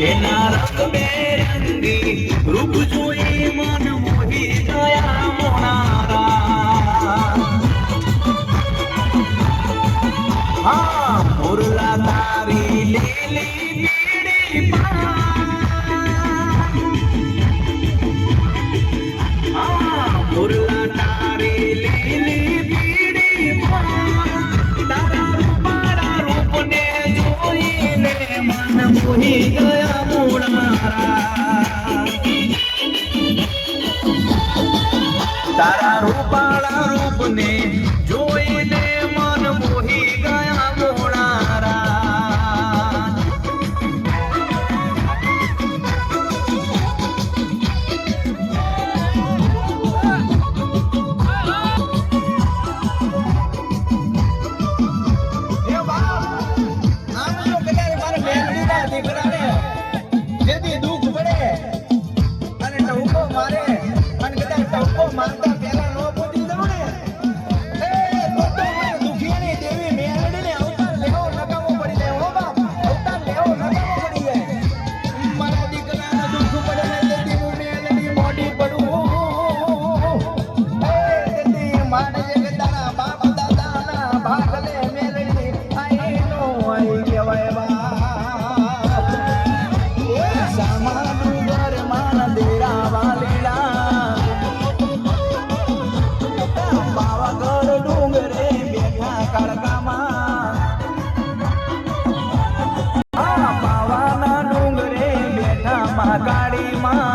એના રંગ બેરંગી રૂપ જોઈ મન મોહી ગયા મોનારા હા મુરલા તારી લીલી પીડી મોહી ગયા મોનારા તારા ગાડીમાં